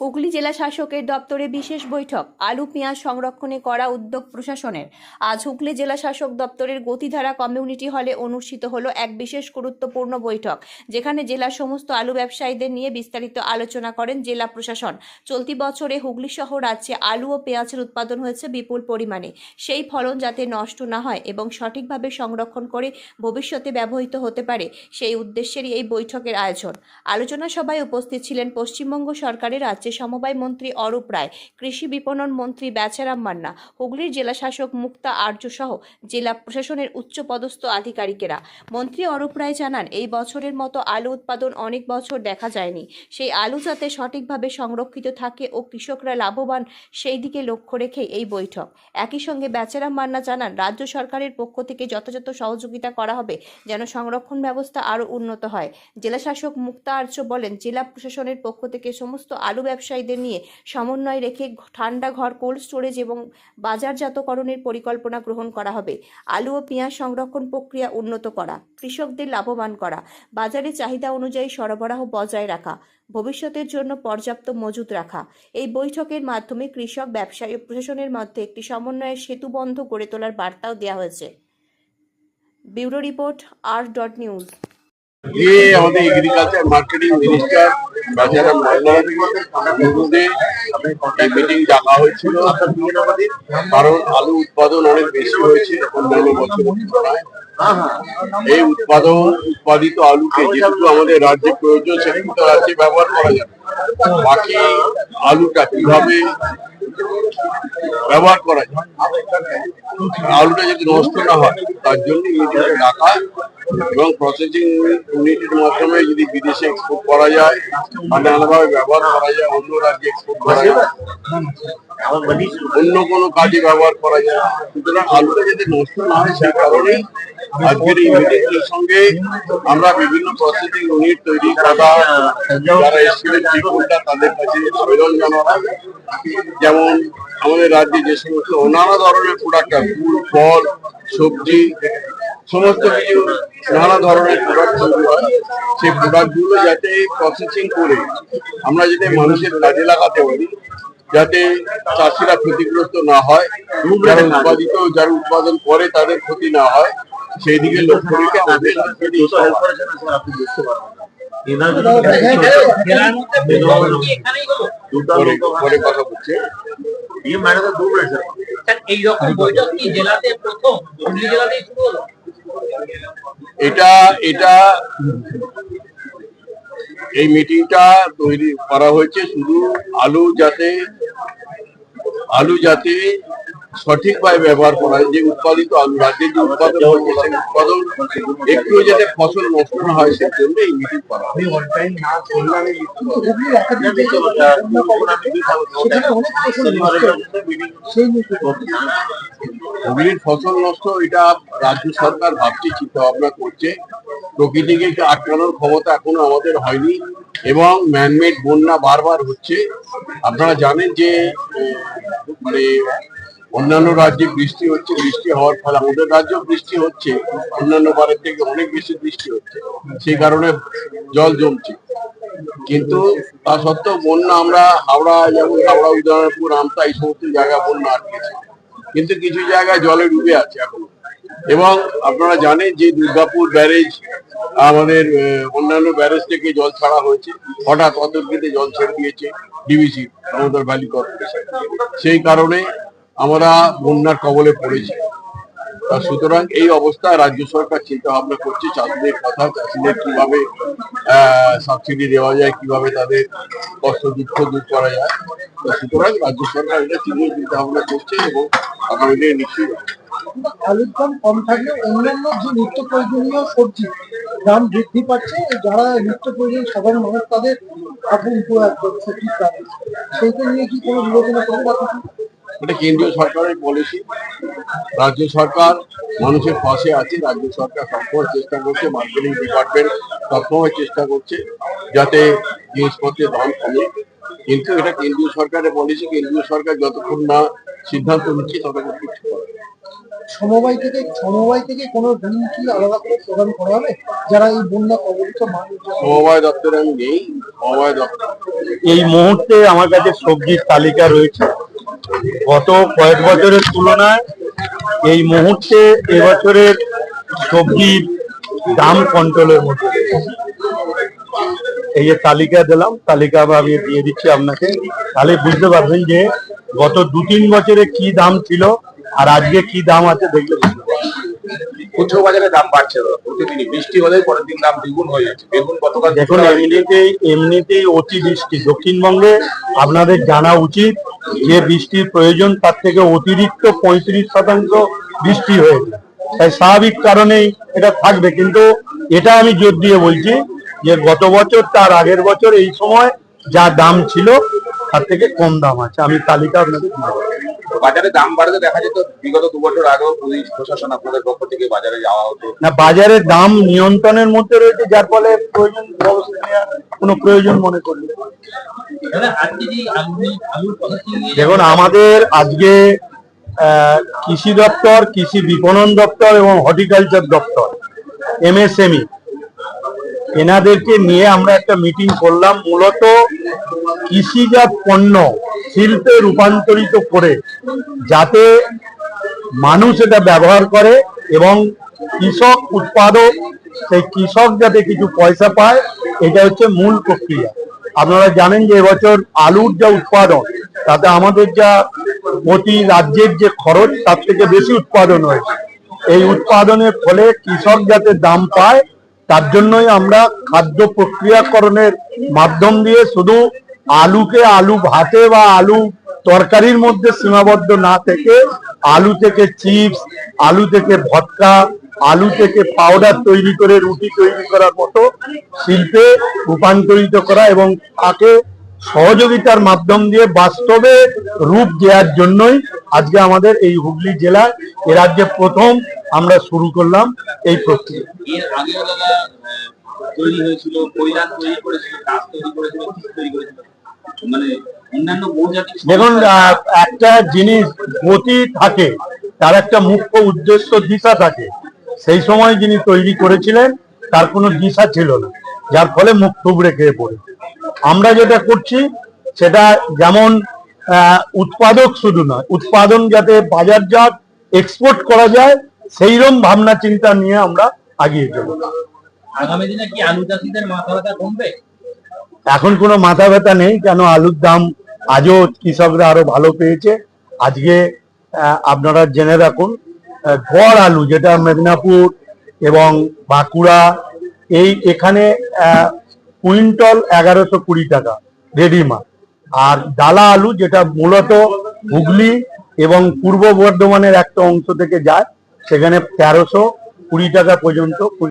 হুগলি জেলা শাসকের দপ্তরে বিশেষ বৈঠক। আলু পেঁয়াজ সংরক্ষণে করা উদ্যোগ প্রশাসনের। আজ হুগলি জেলা শাসক দপ্তরের গতিধারা কমিউনিটি হলে অনুষ্ঠিত হলো এক বিশেষ গুরুত্বপূর্ণ বৈঠক, যেখানে জেলার সমস্ত আলু ব্যবসায়ীদের নিয়ে বিস্তারিত আলোচনা করেন জেলা প্রশাসন। চলতি বছরে হুগলি সহ রাজ্যে আলু ও পেঁয়াজের উৎপাদন হয়েছে বিপুল পরিমাণে। সেই ফলন যাতে নষ্ট না হয় এবং সঠিকভাবে সংরক্ষণ করে ভবিষ্যতে ব্যবহৃত হতে পারে, সেই উদ্দেশ্যেরই এই বৈঠকের আয়োজন। আলোচনা সভায় উপস্থিত ছিলেন পশ্চিমবঙ্গ সরকারের রাজ্যের সমবায় মন্ত্রী অরূপ রায়, কৃষি বিপণন মন্ত্রী বেচারাম মান্না, হুগলির জেলাশাসক মুক্তা আর্য সহ জেলা প্রশাসনের উচ্চপদস্থ আধিকারিকেরা। মন্ত্রী অরূপ রায় জানান, এই বছরের মতো আলু উৎপাদন অনেক বছর দেখা যায়নি। সেই আলু যাতে সঠিকভাবে সংরক্ষিত থাকে ও কৃষকরা লাভবান, সেই দিকে লক্ষ্য রেখে এই বৈঠক। একই সঙ্গে বেচারাম মান্না জানান, রাজ্য সরকারের পক্ষ থেকে যথাযথ সহযোগিতা করা হবে যেন সংরক্ষণ ব্যবস্থা আরও উন্নত হয়। জেলাশাসক মুক্তা আর্য বলেন, জেলা প্রশাসনের পক্ষ থেকে সমস্ত আলু ব্যবসায়ীদের নিয়ে সমন্বয় রেখে ঠান্ডা ঘর, কোল্ড স্টোরেজ এবং বাজারজাতকরণের পরিকল্পনা গ্রহণ করা হবে। আলু ও পেঁয়াজ সংরক্ষণ প্রক্রিয়া উন্নত করা। কৃষকদের লাভবান করা। বাজারে চাহিদা অনুযায়ী সরবরাহ বজায় রাখা। ভবিষ্যতের জন্য পর্যাপ্ত মজুত রাখা। এই বৈঠকের মাধ্যমে কৃষক, ব্যবসায়ী ও প্রশাসনের মধ্যে একটি সমন্বয়ের সেতুবন্ধ গড়ে তোলার বার্তাও দেওয়া হয়েছে। Bureau report R dot news. যে আমাদের এগ্রিকালচার মার্কেটিং মিনিস্টার একটা মিটিং ডাকা হয়েছিল কারণ আলু উৎপাদন অনেক বেশি হয়েছে এই উৎপাদন, উৎপাদিত আলুকে যেটুকু আমাদের রাজ্যে প্রয়োজন সেটুকু তো রাজ্যে ব্যবহার করা যাবে। বাকি আলুটা কীভাবে ব্যবহার করা যায়? আলুটা যদি নষ্ট না হয়, তার জন্য ডাকা এবং প্রসেসিং ইউনিটের মাধ্যমে যদি বিদেশে এক্সপোর্ট করা যায় নানাভাবে ব্যবহার করা যায়, অন্য রাজ্যে এক্সপোর্ট করা যায়, অন্য কোনো কাজে ব্যবহার করা যায়, সুতরাং আলুটা যাতে নষ্ট না হয় সেই কারণেই আজকের এই সঙ্গে আমরা বিভিন্ন প্রসেসিং ইউনিট তৈরি করা, যারা এসেছিলেন চিকুলটা তাদের কাছে আবেদন জানানো যেমন আমাদের রাজ্যে যে সমস্ত নানা ধরনের প্রোডাক্ট ফুল, ফল, সবজি সমস্ত কিছু নানা ধরনের প্রোডাক্ট তৈরি হয়। সেই প্রোডাক্টগুলো যাতে প্রসেসিং করে আমরা যাতে মানুষের কাজে লাগাতে পারি যাতে চাষিরা ক্ষতিগ্রস্ত না হয় যারা উৎপাদিত যারা উৎপাদন করে তাদের ক্ষতি না হয় সেই দিকে লক্ষ্য রেখে আমাদের এই কথা বলছে। এইরকম বৈঠক কি জেলাতে প্রথম হুগলি জেলাতেই শুরু হলো? এটা এটা এই মিটিংটা তৈরি করা হয়েছে শুধু আলু যাতে আলু যাতে সঠিকভাবে ব্যবহার করা যে উৎপাদিত রাজ্যে যে উৎপাদন উৎপাদন একটু যাতে ফসল নষ্ট না হয়, সেই জন্য এই মিটিং করা ফসল নষ্ট, এটা রাজ্য সরকার ভাবছে চিন্তা ভাবনা করছে। প্রকৃতিকে আটকানোর ক্ষমতা এখনও আমাদের হয়নি এবং ম্যানমেড বন্যা বারবার হচ্ছে। আপনারা জানেন যে মানে অন্যান্য রাজ্যে বৃষ্টি হচ্ছে, বৃষ্টি হওয়ার ফলে আমাদের রাজ্যেও বৃষ্টি হচ্ছে, অন্যান্য বারের থেকে অনেক বেশি বৃষ্টি হচ্ছে, সেই কারণে জল জমছে। কিন্তু তা সত্ত্বেও বন্যা আমরা হাওড়া যেমন হাওড়া উদয়পুর আমতা এই সমস্ত জায়গায় বন্যা আটকেছে। কিন্তু কিছু জায়গায় জলে ডুবে আছে এখন। এবং আপনারা জানেন যে দুর্গাপুর ব্যারেজ, আমাদের অন্যান্য ব্যারেজ থেকে জল ছাড়া হয়েছে। হঠাৎ অতর্কিতে জল ছেড়ে দিয়েছে ডিবিসি দামোদর ভ্যালি কর্পোরেশন। সেই কারণে আমরা বন্যার কবলে পড়েছি সুতরাং এই অবস্থায় রাজ্য সরকার চিন্তা ভাবনা করছে, চাষিদের কথা, চাষিদের কীভাবে সাবসিডি দেওয়া যায়, কীভাবে তাদের কষ্ট দুঃখ দূর করা যায়। সুতরাং রাজ্য সরকার এটা চিন্তা চিন্তা ভাবনা করছে এবং আগামী দিনে নিশ্চয়ই আলুর দাম কম থাকলে অন্যান্য যে নিত্য প্রয়োজনীয় সবজি দাম বৃদ্ধি পাচ্ছে, যারা নিত্য প্রয়োজন সাধারণ মানুষ, তাদের আপন সেইটা নিয়ে কি কোনো বিবেচনা করে রাখা এটা কেন্দ্রীয় সরকারের পলিসি রাজ্য সরকার মানুষের পাশে আছে রাজ্য সরকার সবসময় চেষ্টা করছে মার্কেটিং ডিপার্টমেন্ট সবসময় চেষ্টা করছে যাতে জিনিসপত্রের দাম কমে। কিন্তু এটা কেন্দ্রীয় সরকারের পলিসি কেন্দ্রীয় সরকার যতক্ষণ না সিদ্ধান্ত নিচ্ছে ততক্ষণ কিছু করে। সমবায় থেকে সমবায় থেকে কোনো ঋণ কি আলাদা করে প্রদান করা হবে? যারা এই বন্যা কবলিত মানুষ সমবায় দপ্তরে আমি নেই সমবায় দপ্তর এই মুহূর্তে আমার কাছে সবজির তালিকা রয়েছে। গত কয়েক বছরের তুলনায় এই মুহূর্তে এবছরের সবজির দাম কন্ট্রোলের মধ্যে এই যে তালিকা দিলাম, তালিকা আমি দিয়ে দিচ্ছি আপনাকে তাহলে বুঝতে পারবেন যে গত দু তিন বছরে কি দাম ছিল আর আজকে কি দাম আছে দেখলে বুঝতে। খুচরো বাজারে দাম বাড়ছে প্রতিদিনই। বৃষ্টি হলেই পরের দিন দাম দ্বিগুণ হয়ে যাচ্ছে। বেগুন গতকাল দেখুন এমনিতেই এমনিতেই অতি বৃষ্টি। দক্ষিণবঙ্গে আপনাদের জানা উচিত যে বৃষ্টির প্রয়োজন তার থেকে অতিরিক্ত পঁয়ত্রিশ শতাংশ বৃষ্টি হয়েছে। তাই স্বাভাবিক কারণেই এটা থাকবে। কিন্তু এটা আমি জোর দিয়ে বলছি যে গত বছর তার আগের বছর এই সময় যা দাম ছিল তার থেকে কম দাম আছে। আমি তালিকা আপনাদের দিয়ে দেবো। বাজারে দাম বাড়তে দেখা যেত বিগত দু বছর আগেও পুলিশ প্রশাসন আপনাদের পক্ষ থেকে বাজারে যাওয়া হতো। না বাজারের দাম নিয়ন্ত্রণের মধ্যে রয়েছে যার ফলে প্রয়োজন ব্যবস্থা নেওয়ার কোনো প্রয়োজন মনে করলি দেখুন আমাদের আজকে কৃষি দপ্তর কৃষি বিপণন দপ্তর এবং হর্টিকালচার দপ্তর এমএসএমই এনাদেরকে নিয়ে আমরা একটা মিটিং করলাম, মূলত কৃষিজাত পণ্য শিল্পে রূপান্তরিত করে যাতে মানুষ এটা ব্যবহার করে এবং কৃষক উৎপাদক, সেই কৃষক যাতে কিছু পয়সা পায়, এটা হচ্ছে মূল প্রক্রিয়া। আপনারা জানেন যে এবছর আলুর যা উৎপাদন, তাতে আমাদের যা প্রতি রাজ্যের যে খরচ, তার থেকে বেশি উৎপাদন হয়েছে। এই উৎপাদনের ফলে কৃষক যাতে দাম পায় তার জন্যই আমরা খাদ্য প্রক্রিয়াকরণের মাধ্যম দিয়ে শুধু আলুকে আলু ভাতে বা আলু তরকারির মধ্যে সীমাবদ্ধ না থেকে আলু থেকে চিপস, আলু থেকে ভটকা আলু থেকে পাউডার তৈরি করে রুটি তৈরি করার মতো শিল্পে রূপান্তরিত করা এবং তাকে সহযোগিতার মাধ্যম দিয়ে বাস্তবে রূপ দেওয়ার জন্যই আজকে আমাদের এই হুগলি জেলায় এ রাজ্যে প্রথম আমরা শুরু করলাম এই প্রক্রিয়া। তৈরি হয়েছিল কৈলাস তৈরি করেছিল কাজ তৈরি করেছিল তৈরি করেছিল? মানে অন্যান্য দেখুন একটা জিনিস গতি থাকে তার একটা মুখ্য উদ্দেশ্য দিশা থাকে। সেই সময় যিনি তৈরি করেছিলেন তার কোনো দিশা ছিল না যার ফলে মুখ থুবড়ে খেয়ে পড়ে। আমরা যেটা করছি সেটা যেমন উৎপাদক শুধু নয় উৎপাদন যাতে বাজারজাত এক্সপোর্ট করা যায় সেইরকম ভাবনা চিন্তা নিয়ে আমরা আগিয়ে চলব আগামী দিনে কি আলু চাষিদের মাথা ব্যথা কমবে? এখন কোনো মাথা ব্যথা নেই কেন আলুর দাম আজও কৃষকরা আরও ভালো পেয়েছে। আজকে আপনারা জেনে রাখুন গড় আলু যেটা মেদিনীপুর এবং বাঁকুড়া এই এখানে আহ, কুইন্টল এগারোশো কুড়ি টাকা রেডিমা আর ডালা আলু, যেটা মূলত হুগলি এবং পূর্ব বর্ধমানের একটা অংশ থেকে যায়, সেখানে তেরোশো কুড়ি টাকা পর্যন্ত